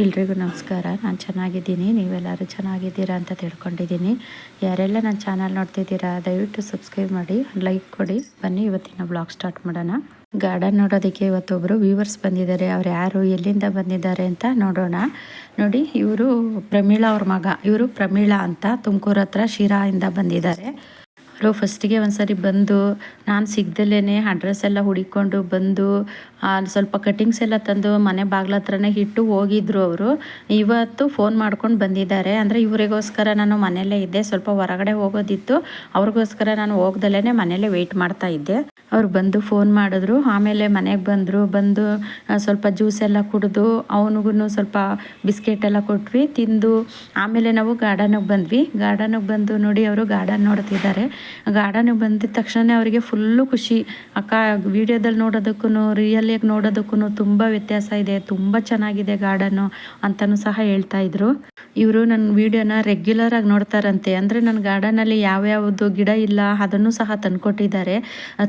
ಎಲ್ರಿಗೂ ನಮಸ್ಕಾರ. ನಾನು ಚೆನ್ನಾಗಿದ್ದೀನಿ. ನೀವೆಲ್ಲರೂ ಚೆನ್ನಾಗಿದ್ದೀರಾ ಅಂತ ತಿಳ್ಕೊಂಡಿದ್ದೀನಿ. ಯಾರೆಲ್ಲ ನನ್ನ ಚಾನಲ್ ನೋಡ್ತಿದ್ದೀರಾ, ದಯವಿಟ್ಟು ಸಬ್ಸ್ಕ್ರೈಬ್ ಮಾಡಿ, ಲೈಕ್ ಕೊಡಿ. ಬನ್ನಿ, ಇವತ್ತಿನ ಬ್ಲಾಗ್ ಸ್ಟಾರ್ಟ್ ಮಾಡೋಣ. ಗಾರ್ಡನ್ ನೋಡೋದಕ್ಕೆ ಇವತ್ತೊಬ್ಬರು ವ್ಯೂವರ್ಸ್ ಬಂದಿದ್ದಾರೆ. ಅವ್ರು ಯಾರು, ಎಲ್ಲಿಂದ ಬಂದಿದ್ದಾರೆ ಅಂತ ನೋಡೋಣ. ನೋಡಿ, ಇವರು ಪ್ರಮೀಳಾ ಅವ್ರ ಮಗ. ಇವರು ಪ್ರಮೀಳಾ ಅಂತ ತುಮಕೂರು ಹತ್ರ ಶಿರಾಯಿಂದ ಬಂದಿದ್ದಾರೆ. ಅವರು ಫಸ್ಟಿಗೆ ಒಂದ್ಸರಿ ಬಂದು, ನಾನು ಸಿಗ್ದಲೇ ಅಡ್ರೆಸ್ ಎಲ್ಲ ಹುಡಿಕೊಂಡು ಬಂದು ಅಲ್ಲಿ ಸ್ವಲ್ಪ ಕಟಿಂಗ್ಸ್ ಎಲ್ಲ ತಂದು ಮನೆ ಬಾಗ್ಲ ಹತ್ರನೇ ಇಟ್ಟು ಹೋಗಿದ್ರು ಅವರು. ಇವತ್ತು ಫೋನ್ ಮಾಡ್ಕೊಂಡು ಬಂದಿದ್ದಾರೆ. ಅಂದರೆ ಇವರಿಗೋಸ್ಕರ ನಾನು ಮನೆಯಲ್ಲೇ ಇದ್ದೆ. ಸ್ವಲ್ಪ ಹೊರಗಡೆ ಹೋಗೋದಿತ್ತು. ಅವ್ರಿಗೋಸ್ಕರ ನಾನು ಹೋಗ್ದಲೇ ಮನೆಯಲ್ಲೇ ವೆಯ್ಟ್ ಮಾಡ್ತಾ ಇದ್ದೆ. ಅವ್ರು ಬಂದು ಫೋನ್ ಮಾಡಿದ್ರು. ಆಮೇಲೆ ಮನೆಗೆ ಬಂದರು. ಬಂದು ಸ್ವಲ್ಪ ಜ್ಯೂಸ್ ಎಲ್ಲ ಕುಡಿದು ಅವನಿಗೂ ಸ್ವಲ್ಪ ಬಿಸ್ಕೆಟ್ ಎಲ್ಲ ಕೊಟ್ವಿ, ತಿಂದು, ಆಮೇಲೆ ನಾವು ಗಾರ್ಡನಿಗೆ ಬಂದ್ವಿ. ಗಾರ್ಡನಿಗೆ ಬಂದು ನೋಡಿ ಅವರು ಗಾರ್ಡನ್ ನೋಡ್ತಿದ್ದಾರೆ. ಗಾರ್ಡನಿಗೆ ಬಂದಿದ ತಕ್ಷಣ ಅವರಿಗೆ ಫುಲ್ಲು ಖುಷಿ. ಅಕ್ಕ ವಿಡಿಯೋದಲ್ಲಿ ನೋಡೋದಕ್ಕೂ ರಿಯಲಿಯಾಗಿ ನೋಡೋದಕ್ಕೂ ತುಂಬ ವ್ಯತ್ಯಾಸ ಇದೆ, ತುಂಬ ಚೆನ್ನಾಗಿದೆ ಗಾರ್ಡನ್ನು ಅಂತಲೂ ಸಹ ಹೇಳ್ತಾ ಇದ್ರು. ಇವರು ನನ್ನ ವಿಡಿಯೋನ ರೆಗ್ಯುಲರ್ ಆಗಿ ನೋಡ್ತಾರಂತೆ. ಅಂದರೆ ನನ್ನ ಗಾರ್ಡನಲ್ಲಿ ಯಾವ್ಯಾವುದು ಗಿಡ ಇಲ್ಲ ಅದನ್ನು ಸಹ ತಂದ್ಕೊಟ್ಟಿದ್ದಾರೆ.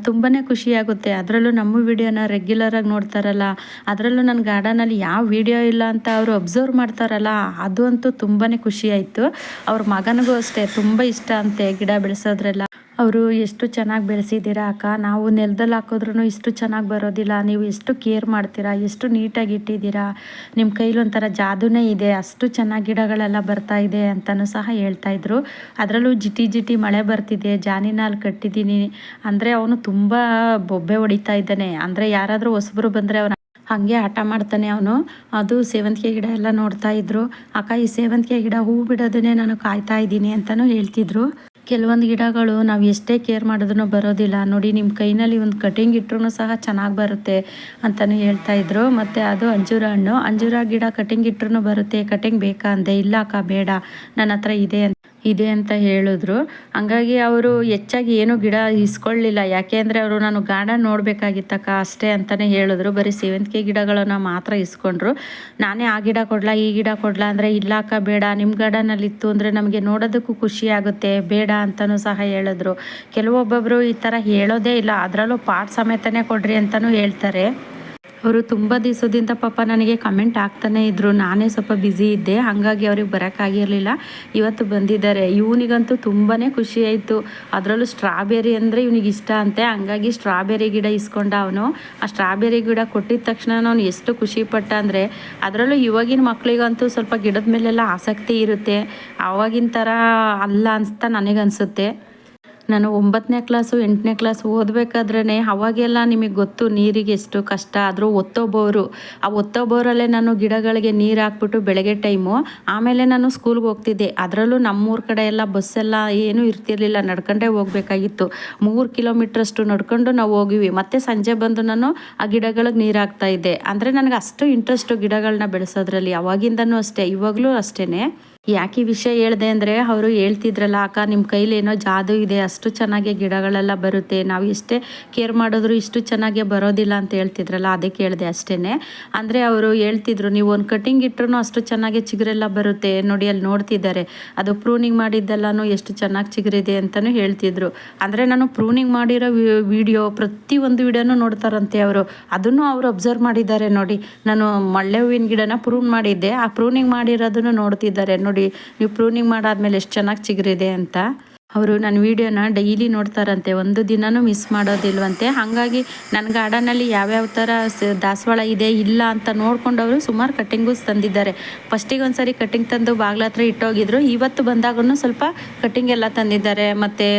ತುಂಬಾ ಖುಷಿ ಆಗುತ್ತೆ. ಅದರಲ್ಲೂ ನಮ್ಮ ವಿಡಿಯೋನ ರೆಗ್ಯುಲರ್ ಆಗಿ ನೋಡ್ತಾರಲ್ಲ, ಅದರಲ್ಲೂ ನನ್ನ ಗಾರ್ಡನಲ್ಲಿ ಯಾವ ವಿಡಿಯೋ ಇಲ್ಲ ಅಂತ ಅವರು ಅಬ್ಸರ್ವ್ ಮಾಡ್ತಾರಲ್ಲ, ಅದು ಅಂತೂ ತುಂಬಾ ಖುಷಿ ಆಯಿತು. ಅವ್ರ ಮಗನಿಗೂ ಅಷ್ಟೇ, ತುಂಬ ಇಷ್ಟ ಅಂತೆ ಗಿಡ ಬೆಳೆಸೋದ್ರೆಲ್ಲ. ಅವರು ಎಷ್ಟು ಚೆನ್ನಾಗಿ ಬೆಳೆಸಿದ್ದೀರಾ ಅಕ್ಕ? ನಾವು ನೆಲದಲ್ಲಿ ಹಾಕಿದ್ರೂ ಇಷ್ಟು ಚೆನ್ನಾಗಿ ಬರೋದಿಲ್ಲ. ನೀವು ಎಷ್ಟು ಕೇರ್ ಮಾಡ್ತೀರಾ? ಎಷ್ಟು ನೀಟಾಗಿ ಇಟ್ಟಿದ್ದೀರಾ? ನಿಮ್ಮ ಕೈಲಿ ಒಂಥರ ಜಾದೂನೇ ಇದೆ. ಅಷ್ಟು ಚೆನ್ನಾಗಿ ಗಿಡಗಳೆಲ್ಲ ಬರ್ತಾ ಇದೆ ಅಂತಲೂ ಸಹ ಹೇಳ್ತಾ ಇದ್ರು. ಅದರಲ್ಲೂ ಜಿಟಿ ಜಿಟಿ ಮಳೆ ಬರ್ತಿದೆ. ಜಾನಿನಲ್ಲಿ ಕಟ್ಟಿದ್ದೀನಿ. ಅಂದರೆ ಅವನು ತುಂಬ ಬೊಬ್ಬೆ ಹೊಡಿತಾ ಇದ್ದಾನೆ. ಅಂದರೆ ಯಾರಾದರೂ ಹೊಸಬರು ಬಂದರೆ ಅವನ ಹಾಗೆ ಆಟ ಮಾಡ್ತಾನೆ ಅವನು. ಅದು ಸೇವಂತಿಗೆ ಗಿಡ ಎಲ್ಲ ನೋಡ್ತಾ ಇದ್ರು. ಅಕ್ಕ, ಈ ಸೇವಂತಿಗೆ ಗಿಡ ಹೂ ಬಿಡೋದನ್ನೇ ನಾನು ಕಾಯ್ತಾ ಇದ್ದೀನಿ ಅಂತಲೂ ಹೇಳ್ತಿದ್ರು. ಕೆಲವೊಂದು ಗಿಡಗಳು ನಾವು ಎಷ್ಟೇ ಕೇರ್ ಮಾಡಿದ್ರು ಬರೋದಿಲ್ಲ. ನೋಡಿ ನಿಮ್ಮ ಕೈನಲ್ಲಿ ಒಂದು ಕಟಿಂಗ್ ಇಟ್ಟರು ಸಹ ಚೆನ್ನಾಗಿ ಬರುತ್ತೆ ಅಂತಲೂ ಹೇಳ್ತಾ ಇದ್ರು. ಮತ್ತು ಅದು ಅಂಜೂರ ಹಣ್ಣು. ಅಂಜೂರ ಗಿಡ ಕಟಿಂಗ್ ಇಟ್ಟರು ಬರುತ್ತೆ. ಕಟಿಂಗ್ ಬೇಕಾ ಅಂದೆ? ಇಲ್ಲ ಅಕ್ಕ, ಬೇಡ. ನನ್ನ ಹತ್ರ ಇದೆ ಅಂತ ಇದೆ ಅಂತ ಹೇಳಿದ್ರು. ಹಂಗಾಗಿ ಅವರು ಹೆಚ್ಚಾಗಿ ಏನು ಗಿಡ ಇಸ್ಕೊಳ್ಳಿಲ್ಲ. ಯಾಕೆ ಅಂದರೆ ಅವರು ನಾನು ಗಾರ್ಡನ್ ನೋಡಬೇಕಾಗಿತ್ತಕ್ಕ ಅಷ್ಟೇ ಅಂತಲೇ ಹೇಳಿದ್ರು. ಬರೀ ಸೇವಂತಿಗೆ ಗಿಡಗಳನ್ನು ಮಾತ್ರ ಇಸ್ಕೊಂಡ್ರು. ನಾನೇ ಆ ಗಿಡ ಕೊಡಲ, ಈ ಗಿಡ ಕೊಡಲ ಅಂದರೆ ಇಲ್ಲ ಅಕ್ಕ ಬೇಡ. ನಿಮ್ಮ ಗಾರ್ಡನಲ್ಲಿ ಇತ್ತು ಅಂದರೆ ನಮಗೆ ನೋಡೋದಕ್ಕೂ ಖುಷಿ ಆಗುತ್ತೆ, ಬೇಡ ಅಂತಲೂ ಸಹ ಹೇಳಿದ್ರು. ಕೆಲವೊಬ್ಬೊಬ್ಬರು ಈ ಥರ ಹೇಳೋದೇ ಇಲ್ಲ. ಅದರಲ್ಲೂ ಪಾಟ್ ಸಮೇತನೇ ಕೊಡ್ರಿ ಅಂತಲೂ ಹೇಳ್ತಾರೆ. ಅವರು ತುಂಬ ದಿವಸದಿಂದ ಪಾಪ ನನಗೆ ಕಮೆಂಟ್ ಆಗ್ತಾನೆ ಇದ್ದರು ನಾನೇ ಸ್ವಲ್ಪ ಬ್ಯುಸಿ ಇದ್ದೆ. ಹಾಗಾಗಿ ಅವ್ರಿಗೆ ಬರೋಕ್ಕಾಗಿರಲಿಲ್ಲ ಇವತ್ತು ಬಂದಿದ್ದಾರೆ. ಇವನಿಗಂತೂ ತುಂಬಾ ಖುಷಿ ಆಯಿತು. ಅದರಲ್ಲೂ ಸ್ಟ್ರಾಬೆರಿ ಅಂದರೆ ಇವನಿಗೆ ಇಷ್ಟ ಅಂತೆ. ಹಂಗಾಗಿ ಸ್ಟ್ರಾಬೆರಿ ಗಿಡ ಇಸ್ಕೊಂಡ ಅವನು. ಆ ಸ್ಟ್ರಾಬೆರಿ ಗಿಡ ಕೊಟ್ಟಿದ ತಕ್ಷಣ ಅವನು ಎಷ್ಟು ಖುಷಿ ಪಟ್ಟ ಅಂದರೆ, ಅದರಲ್ಲೂ ಇವಾಗಿನ ಮಕ್ಕಳಿಗಂತೂ ಸ್ವಲ್ಪ ಗಿಡದ ಮೇಲೆಲ್ಲ ಆಸಕ್ತಿ ಇರುತ್ತೆ. ಆವಾಗಿನ ಥರ ಅಲ್ಲ ಅನಿಸ್ತಾ ನನಗನ್ಸುತ್ತೆ. ನಾನು ಒಂಬತ್ತನೇ ಕ್ಲಾಸು, ಎಂಟನೇ ಕ್ಲಾಸ್ ಓದಬೇಕಾದ್ರೇ ಅವಾಗೆಲ್ಲ ನಿಮಗೆ ಗೊತ್ತು ನೀರಿಗೆ ಎಷ್ಟು ಕಷ್ಟ. ಆದರೂ ಒತ್ತೊಬ್ಬವರು, ಆ ಒತ್ತೊಬ್ಬರಲ್ಲೇ ನಾನು ಗಿಡಗಳಿಗೆ ನೀರು ಹಾಕ್ಬಿಟ್ಟು ಬೆಳಗ್ಗೆ ಟೈಮು, ಆಮೇಲೆ ನಾನು ಸ್ಕೂಲ್ಗೆ ಹೋಗ್ತಿದ್ದೆ. ಅದರಲ್ಲೂ ನಮ್ಮೂರ ಕಡೆ ಎಲ್ಲ ಬಸ್ಸೆಲ್ಲ ಏನೂ ಇರ್ತಿರ್ಲಿಲ್ಲ. ನಡ್ಕೊಂಡೇ ಹೋಗಬೇಕಾಗಿತ್ತು. ಮೂರು ಕಿಲೋಮೀಟ್ರಷ್ಟು ನಡ್ಕೊಂಡು ನಾವು ಹೋಗಿವಿ. ಮತ್ತು ಸಂಜೆ ಬಂದು ನಾನು ಆ ಗಿಡಗಳಿಗೆ ನೀರು ಹಾಕ್ತಾಯಿದ್ದೆ ಅಂದರೆ ನನಗೆ ಅಷ್ಟು ಇಂಟ್ರೆಸ್ಟು ಗಿಡಗಳನ್ನ ಬೆಳೆಸೋದ್ರಲ್ಲಿ. ಅವಾಗಿಂದನೂ ಅಷ್ಟೇ, ಇವಾಗಲೂ ಅಷ್ಟೇ ಯಾಕೆ ವಿಷಯ ಹೇಳಿದೆ ಅಂದರೆ ಅವರು ಹೇಳ್ತಿದ್ರಲ್ಲ, ಅಕ್ಕ ನಿಮ್ಮ ಕೈಲೇನೋ ಜಾದು ಇದೆ, ಅಷ್ಟು ಚೆನ್ನಾಗಿ ಗಿಡಗಳೆಲ್ಲ ಬರುತ್ತೆ, ನಾವು ಎಷ್ಟೇ ಕೇರ್ ಮಾಡಿದ್ರು ಇಷ್ಟು ಚೆನ್ನಾಗಿ ಬರೋದಿಲ್ಲ ಅಂತ ಹೇಳ್ತಿದ್ರಲ್ಲ ಅದಕ್ಕೆ ಹೇಳಿದೆ ಅಷ್ಟೇ ಅಂದರೆ ಅವರು ಹೇಳ್ತಿದ್ರು, ನೀವು ಒಂದು ಕಟಿಂಗ್ ಇಟ್ರೂ ಅಷ್ಟು ಚೆನ್ನಾಗಿ ಚಿಗುರೆಲ್ಲ ಬರುತ್ತೆ, ನೋಡಿ ಅಲ್ಲಿ ನೋಡ್ತಿದ್ದಾರೆ, ಅದು ಪ್ರೂನಿಂಗ್ ಮಾಡಿದ್ದೆಲ್ಲನೂ ಎಷ್ಟು ಚೆನ್ನಾಗಿ ಚಿಗುರಿದೆ ಅಂತಲೂ ಹೇಳ್ತಿದ್ರು. ಅಂದರೆ ನಾನು ಪ್ರೂನಿಂಗ್ ಮಾಡಿರೋ ವಿಡಿಯೋ ಪ್ರತಿಯೊಂದು ವಿಡಿಯೋನೂ ನೋಡ್ತಾರಂತೆ ಅವರು, ಅದನ್ನು ಅವರು ಅಬ್ಸರ್ವ್ ಮಾಡಿದ್ದಾರೆ ನೋಡಿ. ನಾನು ಮಳ್ಳೆ ಹೂವಿನ ಗಿಡನ ಪ್ರೂನ್ ಮಾಡಿದ್ದೆ, ಆ ಪ್ರೂನಿಂಗ್ ಮಾಡಿರೋದನ್ನು ನೋಡ್ತಿದ್ದಾರೆ ನೋಡಿ. ನೋಡಿ, ನೀವು ಪ್ರೂನಿಂಗ್ ಮಾಡಾದ್ಮೇಲೆ ಎಷ್ಟು ಚೆನ್ನಾಗಿ ಚಿಗುರಿದೆ ಅಂತ. ಅವರು ನನ್ನ ವೀಡಿಯೋನ ಡೈಲಿ ನೋಡ್ತಾರಂತೆ, ಒಂದು ದಿನನೂ ಮಿಸ್ ಮಾಡೋದಿಲ್ವಂತೆ. ಹಾಗಾಗಿ ನನ್ನ ಗಾರ್ಡನಲ್ಲಿ ಯಾವ್ಯಾವ ಥರ ದಾಸವಾಳ ಇದೆ, ಇಲ್ಲ ಅಂತ ನೋಡ್ಕೊಂಡು ಅವರು ಸುಮಾರು ಕಟ್ಟಿಂಗೂಸ್ ತಂದಿದ್ದಾರೆ. ಫಸ್ಟಿಗೆ ಒಂದು ಸರಿ ಕಟ್ಟಿಂಗ್ ತಂದು ಬಾಗ್ಲ ಹತ್ರ ಇಟ್ಟೋಗಿದ್ರು. ಇವತ್ತು ಬಂದಾಗೂ ಸ್ವಲ್ಪ ಕಟ್ಟಿಂಗ್ ಎಲ್ಲ ತಂದಿದ್ದಾರೆ. ಮತ್ತು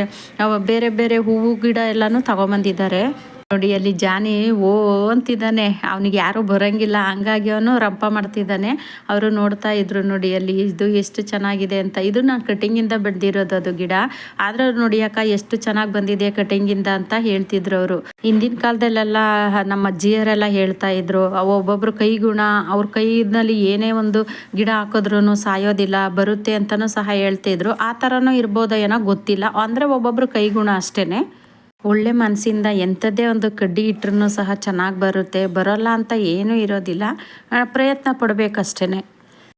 ಬೇರೆ ಬೇರೆ ಹೂವು, ಗಿಡ ಎಲ್ಲನೂ ತಗೊಂಬಂದಿದ್ದಾರೆ. ನೋಡಿ, ಅಲ್ಲಿ ಜಾನಿ, ಓ, ಅಂತಿದ್ದಾನೆ. ಅವನಿಗೆ ಯಾರು ಬರೋಂಗಿಲ್ಲ. ಹಂಗಾಗಿ ಅವನು ರಂಪ ಮಾಡ್ತಿದ್ದಾನೆ. ಅವರು ನೋಡ್ತಾ ಇದ್ರು ನೋಡಿ, ಅಲ್ಲಿ ಇದು ಎಷ್ಟು ಚೆನ್ನಾಗಿದೆ ಅಂತ. ಇದು ನಾನು ಕಟಿಂಗಿಂದ ಬೆಳೆದಿರೋದು ಅದು ಗಿಡ. ಆದ್ರೆ ನೋಡಿ, ಅಕ್ಕ, ಎಷ್ಟು ಚೆನ್ನಾಗಿ ಬಂದಿದೆ ಕಟಿಂಗಿಂದ ಅಂತ ಹೇಳ್ತಿದ್ರು ಅವರು. ಹಿಂದಿನ ಕಾಲದಲ್ಲೆಲ್ಲ ನಮ್ಮ ಅಜ್ಜಿಯರೆಲ್ಲ ಹೇಳ್ತಾ ಇದ್ರು ಒಬ್ಬೊಬ್ರು ಕೈ ಗುಣ, ಅವ್ರ ಕೈನಲ್ಲಿ ಏನೇ ಒಂದು ಗಿಡ ಹಾಕಿದ್ರು ಸಾಯೋದಿಲ್ಲ, ಬರುತ್ತೆ ಅಂತಲೂ ಸಹ ಹೇಳ್ತಿದ್ರು. ಆ ಥರನೂ ಇರ್ಬೋದ ಏನೋ ಗೊತ್ತಿಲ್ಲ. ಅಂದ್ರೆ ಒಬ್ಬೊಬ್ರು ಕೈ ಗುಣ ಅಷ್ಟೇ ಒಳ್ಳೆ ಮನಸ್ಸಿಂದ ಎಂಥದ್ದೇ ಒಂದು ಕಡ್ಡಿ ಇಟ್ರೂ ಸಹ ಚೆನ್ನಾಗಿ ಬರುತ್ತೆ. ಬರೋಲ್ಲ ಅಂತ ಏನೂ ಇರೋದಿಲ್ಲ. ಪ್ರಯತ್ನ ಪಡಬೇಕಷ್ಟೇ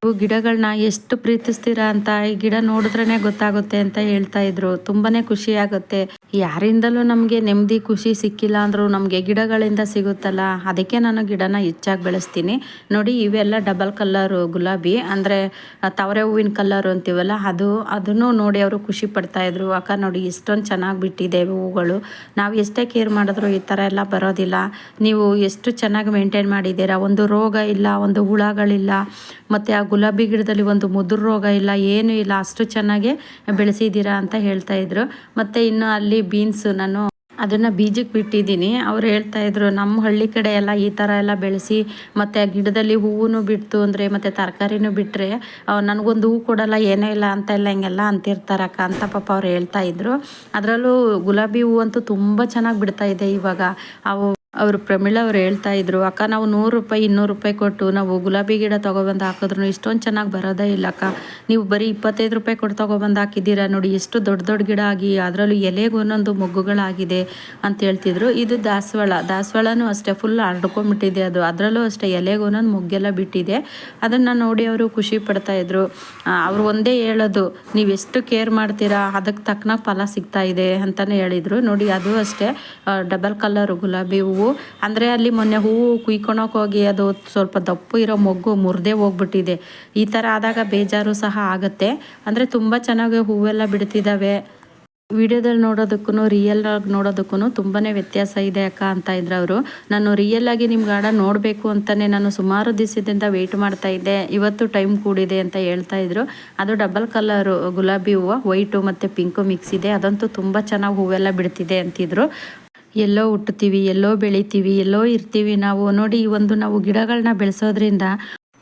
ನೀವು ಗಿಡಗಳನ್ನ ಎಷ್ಟು ಪ್ರೀತಿಸ್ತೀರಾ ಅಂತ ಈ ಗಿಡ ನೋಡಿದ್ರೇ ಗೊತ್ತಾಗುತ್ತೆ ಅಂತ ಹೇಳ್ತಾ ಇದ್ರು. ತುಂಬಾನೇ ಖುಷಿ ಆಗುತ್ತೆ. ಯಾರಿಂದಲೂ ನಮಗೆ ನೆಮ್ಮದಿ, ಖುಷಿ ಸಿಕ್ಕಿಲ್ಲ ಅಂದರೂ ನಮಗೆ ಗಿಡಗಳಿಂದ ಸಿಗುತ್ತಲ್ಲ, ಅದಕ್ಕೆ ನಾನು ಗಿಡನ ಹೆಚ್ಚಾಗಿ ಬೆಳೆಸ್ತೀನಿ. ನೋಡಿ, ಇವೆಲ್ಲ ಡಬಲ್ ಕಲ್ಲರು ಗುಲಾಬಿ, ಅಂದರೆ ತವರೆ ಹೂವಿನ ಕಲ್ಲರು ಅಂತೀವಲ್ಲ, ಅದು, ಅದನ್ನು ನೋಡಿ ಅವರು ಖುಷಿ ಪಡ್ತಾ ಇದ್ರು. ಅಕ್ಕ ನೋಡಿ, ಇಷ್ಟೊಂದು ಚೆನ್ನಾಗಿ ಬಿಟ್ಟಿದೆ ಹೂಗಳು ನಾವು ಎಷ್ಟೇ ಕೇರ್ ಮಾಡಿದ್ರು ಈ ಥರ ಎಲ್ಲ ಬರೋದಿಲ್ಲ. ನೀವು ಎಷ್ಟು ಚೆನ್ನಾಗಿ ಮೇಂಟೈನ್ ಮಾಡಿದ್ದೀರಾ? ಒಂದು ರೋಗ ಇಲ್ಲ, ಒಂದು ಹುಳಗಳಿಲ್ಲ, ಮತ್ತು ಆ ಗುಲಾಬಿ ಗಿಡದಲ್ಲಿ ಒಂದು ಮುದುರು ರೋಗ ಇಲ್ಲ, ಏನೂ ಇಲ್ಲ, ಅಷ್ಟು ಚೆನ್ನಾಗಿ ಬೆಳೆಸಿದ್ದೀರಾ ಅಂತ ಹೇಳ್ತಾ ಇದ್ರು. ಮತ್ತು ಇನ್ನು ಅಲ್ಲಿ ಬೀನ್ಸ್ ನಾನು ಅದನ್ನು ಬೀಜಕ್ಕೆ ಬಿಟ್ಟಿದ್ದೀನಿ. ಅವ್ರು ಹೇಳ್ತಾ ಇದ್ರು, ನಮ್ಮ ಹಳ್ಳಿ ಕಡೆ ಎಲ್ಲ ಈ ಥರ ಎಲ್ಲ ಬೆಳೆಸಿ, ಮತ್ತು ಆ ಗಿಡದಲ್ಲಿ ಹೂವು ಬಿಡ್ತು ಅಂದರೆ, ಮತ್ತು ತರಕಾರಿನೂ ಬಿಟ್ಟರೆ ನನಗೊಂದು ಹೂ ಕೊಡಲ್ಲ, ಏನೂ ಇಲ್ಲ ಅಂತ ಎಲ್ಲ ಹಿಂಗೆಲ್ಲ ಅಂತಿರ್ತಾರಕ್ಕ ಅಂತ ಪಾಪ ಅವ್ರು ಹೇಳ್ತಾ ಇದ್ರು. ಅದರಲ್ಲೂ ಗುಲಾಬಿ ಹೂವು ಅಂತೂ ತುಂಬ ಚೆನ್ನಾಗಿ ಬಿಡ್ತಾ ಇದೆ ಇವಾಗ. ಅವು ಅವರು ಪ್ರಮೀಳಾ ಅವ್ರು ಹೇಳ್ತಾ ಇದ್ರು, ಅಕ್ಕ, ನಾವು ನೂರು ರೂಪಾಯಿ, ಇನ್ನೂರು ರೂಪಾಯಿ ಕೊಟ್ಟು ನಾವು ಗುಲಾಬಿ ಗಿಡ ತೊಗೊಬಂದು ಹಾಕಿದ್ರು ಇಷ್ಟೊಂದು ಚೆನ್ನಾಗಿ ಬರೋದೇ ಇಲ್ಲ, ಅಕ್ಕ. ನೀವು ಬರೀ ಇಪ್ಪತ್ತೈದು ರೂಪಾಯಿ ಕೊಟ್ಟು ತೊಗೊಬಂದು ಹಾಕಿದ್ದೀರಾ ನೋಡಿ, ಎಷ್ಟು ದೊಡ್ಡ ದೊಡ್ಡ ಗಿಡ ಆಗಿ ಅದರಲ್ಲೂ ಎಲೆಗೆ ಒಂದೊಂದು ಮೊಗ್ಗುಗಳಾಗಿದೆ ಅಂತ ಹೇಳ್ತಿದ್ರು. ಇದು ದಾಸವಾಳ. ದಾಸವಾಳನೂ ಅಷ್ಟೇ ಫುಲ್ ಹರಡ್ಕೊಂಡ್ಬಿಟ್ಟಿದೆ ಅದು. ಅದರಲ್ಲೂ ಅಷ್ಟೇ ಎಲೆಗೆ ಒಂದೊಂದು ಮೊಗ್ಗೆಲ್ಲ ಬಿಟ್ಟಿದೆ. ಅದನ್ನು ನೋಡಿ ಅವರು ಖುಷಿ ಪಡ್ತಾ ಇದ್ರು. ಅವರು ಒಂದೇ ಹೇಳೋದು, ನೀವು ಎಷ್ಟು ಕೇರ್ ಮಾಡ್ತೀರಾ ಅದಕ್ಕೆ ತಕ್ಕನಾಗ ಫಲ ಸಿಗ್ತಾ ಇದೆ ಅಂತಲೇ ಹೇಳಿದರು. ನೋಡಿ, ಅದು ಅಷ್ಟೇ. ಡಬಲ್ ಕಲರ್ ಗುಲಾಬಿ ಹೂವು ಹೂವು ಅಂದರೆ ಅಲ್ಲಿ ಮೊನ್ನೆ ಹೂವು ಕುಯ್ಕೊಳಕ್ಕೆ ಹೋಗಿ ಅದು ಸ್ವಲ್ಪ ದಪ್ಪು ಇರೋ ಮೊಗ್ಗು ಮುರಿದೇ ಹೋಗ್ಬಿಟ್ಟಿದೆ. ಈ ಥರ ಆದಾಗ ಬೇಜಾರು ಸಹ ಆಗುತ್ತೆ. ಅಂದರೆ ತುಂಬ ಚೆನ್ನಾಗಿ ಹೂವೆಲ್ಲ ಬಿಡ್ತಿದ್ದಾವೆ ವಿಡಿಯೋದಲ್ಲಿ ನೋಡೋದಕ್ಕೂ ರಿಯಲ್ ಆಗಿ ನೋಡೋದಕ್ಕೂ ತುಂಬಾ ವ್ಯತ್ಯಾಸ ಇದೆ ಅಕ್ಕ ಅಂತ ಇದ್ರು ಅವರು. ನಾನು ರಿಯಲ್ ಆಗಿ ನಿಮ್ಮ ಗಾರ್ಡನ್ ನೋಡಬೇಕು ಅಂತಲೇ ನಾನು ಸುಮಾರು ದಿವಸದಿಂದ ವೆಯ್ಟ್ ಮಾಡ್ತಾ ಇದ್ದೆ. ಇವತ್ತು ಟೈಮ್ ಕೂಡಿದೆ ಅಂತ ಹೇಳ್ತಾ ಇದ್ರು. ಅದು ಡಬಲ್ ಕಲರು ಗುಲಾಬಿ ಹೂವು ವೈಟು ಮತ್ತು ಪಿಂಕು ಮಿಕ್ಸ್ ಇದೆ. ಅದಂತೂ ತುಂಬ ಚೆನ್ನಾಗಿ ಹೂವೆಲ್ಲ ಬಿಡ್ತಿದೆ ಅಂತಿದ್ರು. ಎಲ್ಲೋ ಹುಟ್ಟುತ್ತೀವಿ, ಎಲ್ಲೋ ಬೆಳಿತೀವಿ, ಎಲ್ಲೋ ಇರ್ತೀವಿ. ನಾವು ನೋಡಿ ಈ ಒಂದು ನಾವು ಗಿಡಗಳನ್ನ ಬೆಳೆಸೋದ್ರಿಂದ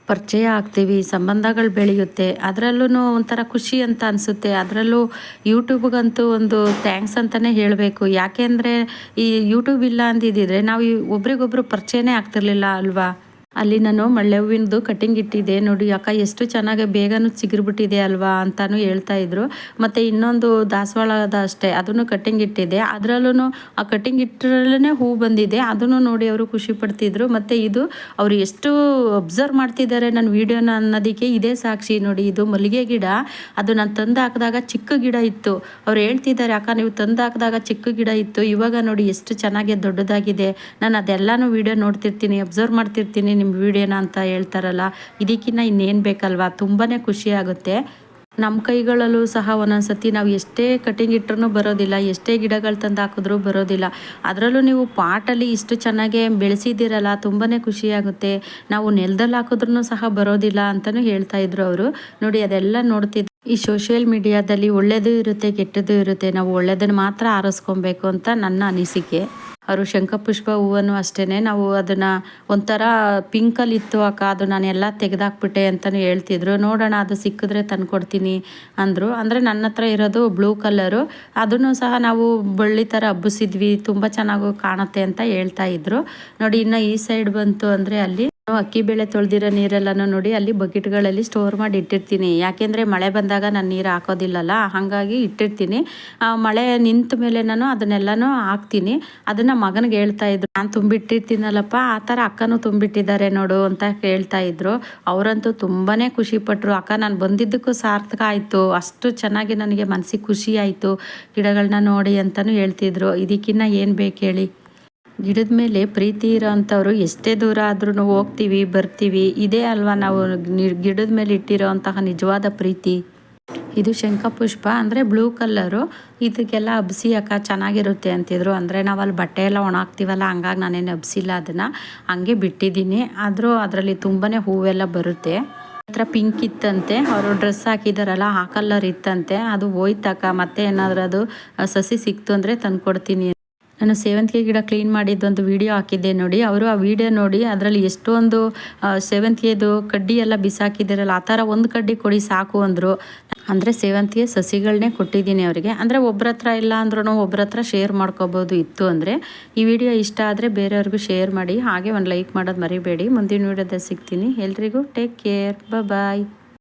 ಪರಿಚಯ ಆಗ್ತೀವಿ, ಸಂಬಂಧಗಳು ಬೆಳೆಯುತ್ತೆ. ಅದರಲ್ಲೂ ಒಂಥರ ಖುಷಿ ಅಂತ ಅನಿಸುತ್ತೆ. ಅದರಲ್ಲೂ ಯೂಟ್ಯೂಬ್ಗಂತೂ ಒಂದು ಥ್ಯಾಂಕ್ಸ್ ಅಂತಲೇ ಹೇಳಬೇಕು. ಯಾಕೆಂದರೆ ಈ ಯೂಟ್ಯೂಬ್ ಇಲ್ಲ ಅಂದಿದ್ದಿದ್ರೆ ನಾವು ಒಬ್ರಿಗೊಬ್ರು ಪರಿಚಯನೇ ಆಗ್ತಿರ್ಲಿಲ್ಲ ಅಲ್ವಾ? ಅಲ್ಲಿ ನಾನು ಮಳ್ಳೆ ಹೂವಿನದು ಕಟಿಂಗ್ ಇಟ್ಟಿದ್ದೆ. ನೋಡಿ, ಅಕ್ಕ ಎಷ್ಟು ಚೆನ್ನಾಗಿ ಬೇಗನೂ ಚಿಗುರ್ಬಿಟ್ಟಿದೆ ಅಲ್ವಾ ಅಂತಾನು ಹೇಳ್ತಾ ಇದ್ರು. ಮತ್ತು ಇನ್ನೊಂದು ದಾಸವಾಳದ ಅಷ್ಟೇ, ಅದನ್ನು ಕಟ್ಟಿಂಗ್ ಇಟ್ಟಿದ್ದೆ. ಅದರಲ್ಲೂ ಆ ಕಟ್ಟಿಂಗ್ ಇಟ್ಟರಲ್ಲೇ ಹೂ ಬಂದಿದೆ. ಅದನ್ನು ನೋಡಿ ಅವರು ಖುಷಿ ಪಡ್ತಿದ್ರು. ಮತ್ತು ಇದು ಅವರು ಎಷ್ಟು ಅಬ್ಸರ್ವ್ ಮಾಡ್ತಿದ್ದಾರೆ ನನ್ನ ವಿಡಿಯೋನ ಅನ್ನೋದಕ್ಕೆ ಇದೇ ಸಾಕ್ಷಿ. ನೋಡಿ, ಇದು ಮಲ್ಲಿಗೆ ಗಿಡ. ಅದು ನಾನು ತಂದು ಹಾಕಿದಾಗ ಚಿಕ್ಕ ಗಿಡ ಇತ್ತು. ಅವ್ರು ಹೇಳ್ತಿದ್ದಾರೆ, ಅಕ್ಕ, ನೀವು ತಂದು ಹಾಕಿದಾಗ ಚಿಕ್ಕ ಗಿಡ ಇತ್ತು. ಇವಾಗ ನೋಡಿ ಎಷ್ಟು ಚೆನ್ನಾಗಿ ದೊಡ್ಡದಾಗಿದೆ. ನಾನು ಅದೆಲ್ಲನೂ ವಿಡಿಯೋ ನೋಡ್ತಿರ್ತೀನಿ ಅಬ್ಸರ್ವ್ ಮಾಡ್ತಿರ್ತೀನಿ. ನಿಮ್ಮ ವಿಡಿಯೋನ ಅಂತ ಹೇಳ್ತಾರಲ್ಲ ಇದಕ್ಕಿಂತ ಇನ್ನೇನು ಬೇಕಲ್ವಾ? ತುಂಬಾ ಖುಷಿ ಆಗುತ್ತೆ. ನಮ್ಮ ಕೈಗಳಲ್ಲೂ ಸಹ ಒಂದೊಂದ್ಸತಿ ನಾವು ಎಷ್ಟೇ ಕಟಿಂಗ್ ಇಟ್ಟರೂ ಬರೋದಿಲ್ಲ, ಎಷ್ಟೇ ಗಿಡಗಳು ತಂದು ಹಾಕಿದ್ರೂ ಬರೋದಿಲ್ಲ. ಅದರಲ್ಲೂ ನೀವು ಪಾಟಲ್ಲಿ ಇಷ್ಟು ಚೆನ್ನಾಗೆ ಬೆಳೆಸಿದ್ದೀರಲ್ಲ ತುಂಬಾ ಖುಷಿಯಾಗುತ್ತೆ ನಾವು ನೆಲದಲ್ಲಿ ಹಾಕಿದ್ರೂ ಸಹ ಬರೋದಿಲ್ಲ ಅಂತಲೂ ಹೇಳ್ತಾ ಇದ್ರು ಅವರು. ನೋಡಿ, ಅದೆಲ್ಲ ನೋಡ್ತಿದ್ರು ಈ ಸೋಷಿಯಲ್ ಮೀಡಿಯಾದಲ್ಲಿ ಒಳ್ಳೆಯದು ಇರುತ್ತೆ, ಕೆಟ್ಟದ್ದು ಇರುತ್ತೆ. ನಾವು ಒಳ್ಳೆಯದನ್ನು ಮಾತ್ರ ಆರಿಸ್ಕೊಬೇಕು ಅಂತ ನನ್ನ ಅನಿಸಿಕೆ. ಅವರು ಶಂಖಪುಷ್ಪ ಹೂವನ್ನು ಅಷ್ಟೇ ನಾವು ಅದನ್ನು ಒಂಥರ ಪಿಂಕಲ್ಲಿ ಇತ್ತು ಅಕ್ಕ ಅದು ನಾನು ಎಲ್ಲ ತೆಗೆದಾಕ್ಬಿಟ್ಟೆ ಅಂತಲೂ ಹೇಳ್ತಿದ್ರು. ನೋಡೋಣ, ಅದು ಸಿಕ್ಕಿದ್ರೆ ತಂದುಕೊಡ್ತೀನಿ ಅಂದರು. ಅಂದರೆ ನನ್ನ ಹತ್ರ ಇರೋದು ಬ್ಲೂ ಕಲರು ಅದನ್ನು ಸಹ ನಾವು ಬಳ್ಳಿ ಥರ ಹಬ್ಬಿಸಿದ್ವಿ. ತುಂಬ ಚೆನ್ನಾಗಿ ಕಾಣುತ್ತೆ ಅಂತ ಹೇಳ್ತಾ ಇದ್ರು. ನೋಡಿ, ಇನ್ನು ಈ ಸೈಡ್ ಬಂತು ಅಂದರೆ ಅಲ್ಲಿ ಅಕ್ಕಿ ಬೇಳೆ ತೊಳೆದಿರೋ ನೀರೆಲ್ಲನೂ ನೋಡಿ ಅಲ್ಲಿ ಬಕೆಟ್ಗಳಲ್ಲಿ ಸ್ಟೋರ್ ಮಾಡಿ ಇಟ್ಟಿರ್ತೀನಿ. ಯಾಕೆಂದರೆ ಮಳೆ ಬಂದಾಗ ನಾನು ನೀರು ಹಾಕೋದಿಲ್ಲಲ್ಲ, ಹಾಗಾಗಿ ಇಟ್ಟಿರ್ತೀನಿ. ಮಳೆ ನಿಂತ ಮೇಲೆ ನಾನು ಅದನ್ನೆಲ್ಲನೂ ಹಾಕ್ತೀನಿ. ಅದನ್ನು ಮಗನಿಗೆ ಹೇಳ್ತಾ ಇದ್ರು. ನಾನು ತುಂಬಿಟ್ಟಿರ್ತೀನಲ್ಲಪ್ಪ, ಆ ಥರ ಅಕ್ಕನೂ ತುಂಬಿಟ್ಟಿದ್ದಾರೆ ನೋಡು ಅಂತ ಕೇಳ್ತಾ ಇದ್ರು. ಅವರಂತೂ ತುಂಬಾ ಖುಷಿಪಟ್ಟರು ಅಕ್ಕ, ನಾನು ಬಂದಿದ್ದಕ್ಕೂ ಸಾರ್ಥಕ ಆಯಿತು. ಅಷ್ಟು ಚೆನ್ನಾಗಿ ನನಗೆ ಮನಸ್ಸಿಗೆ ಖುಷಿ ಆಯಿತು. ಗಿಡಗಳನ್ನ ನೋಡಿ ಅಂತಲೂ ಹೇಳ್ತಿದ್ರು. ಇದಕ್ಕಿನ್ನ ಏನು ಬೇಕು ಹೇಳಿ? ಗಿಡದ ಮೇಲೆ ಪ್ರೀತಿ ಇರೋ ಅಂಥವ್ರು ಎಷ್ಟೇ ದೂರ ಆದ್ರೂ ಹೋಗ್ತೀವಿ, ಬರ್ತೀವಿ. ಇದೇ ಅಲ್ವಾ ನಾವು ಗಿಡದ ಮೇಲೆ ಇಟ್ಟಿರೋ ಅಂತಹ ನಿಜವಾದ ಪ್ರೀತಿ. ಇದು ಶಂಖಪುಷ್ಪ ಅಂದರೆ ಬ್ಲೂ ಕಲ್ಲರು. ಇದಕ್ಕೆಲ್ಲ ಅಬ್ಸಿ ಅಕ್ಕ ಚೆನ್ನಾಗಿರುತ್ತೆ ಅಂತಿದ್ರು. ಅಂದರೆ ನಾವು ಬಟ್ಟೆ ಎಲ್ಲ ಒಣಾಗ್ತೀವಲ್ಲ ಹಂಗಾಗಿ ನಾನೇನು ಅಬ್ಸಿಲ್ಲ ಅದನ್ನು. ಹಂಗೆ ಬಿಟ್ಟಿದ್ದೀನಿ. ಆದರೂ ಅದರಲ್ಲಿ ತುಂಬಾ ಹೂವೆಲ್ಲ ಬರುತ್ತೆ. ಹತ್ರ ಪಿಂಕ್ ಇತ್ತಂತೆ. ಅವರು ಡ್ರೆಸ್ ಹಾಕಿದಾರಲ್ಲ, ಆ ಕಲರ್ ಇತ್ತಂತೆ. ಅದು ಹೋಯ್ತಕ್ಕ. ಮತ್ತೆ ಏನಾದರೂ ಅದು ಸಸಿ ಸಿಕ್ತು ಅಂದರೆ ತಂದ್ಕೊಡ್ತೀನಿ ನಾನು ಸೇವಂತಿಗೆ ಗಿಡ ಕ್ಲೀನ್ ಮಾಡಿದ್ದೊಂದು ವಿಡಿಯೋ ಹಾಕಿದ್ದೆ ನೋಡಿ. ಅವರು ಆ ವಿಡಿಯೋ ನೋಡಿ ಅದರಲ್ಲಿ ಎಷ್ಟೊಂದು ಸೇವಂತಿಗೆದು ಕಡ್ಡಿ ಎಲ್ಲ ಬಿಸಾಕಿದ್ದೀರಲ್ಲ, ಆ ಥರ ಒಂದು ಕಡ್ಡಿ ಕೊಡಿ ಸಾಕು ಅಂದರು. ಅಂದರೆ ಸೇವಂತಿಗೆ ಸಸಿಗಳನ್ನೇ ಕೊಟ್ಟಿದ್ದೀನಿ ಅವರಿಗೆ. ಅಂದರೆ ಒಬ್ಬರ ಹತ್ರ ಇಲ್ಲ ಅಂದ್ರೂ ಒಬ್ಬರ ಹತ್ರ ಶೇರ್ ಮಾಡ್ಕೋಬೋದು ಇತ್ತು ಅಂದರೆ. ಈ ವಿಡಿಯೋ ಇಷ್ಟ ಆದರೆ ಬೇರೆಯವ್ರಿಗೂ ಶೇರ್ ಮಾಡಿ, ಹಾಗೆ ಒಂದು ಲೈಕ್ ಮಾಡೋದು ಮರಿಬೇಡಿ. ಮುಂದಿನ ವಿಡಿಯೋದಲ್ಲಿ ಸಿಗ್ತೀನಿ. ಎಲ್ರಿಗೂ ಟೇಕ್ ಕೇರ್ ಬಾಯ್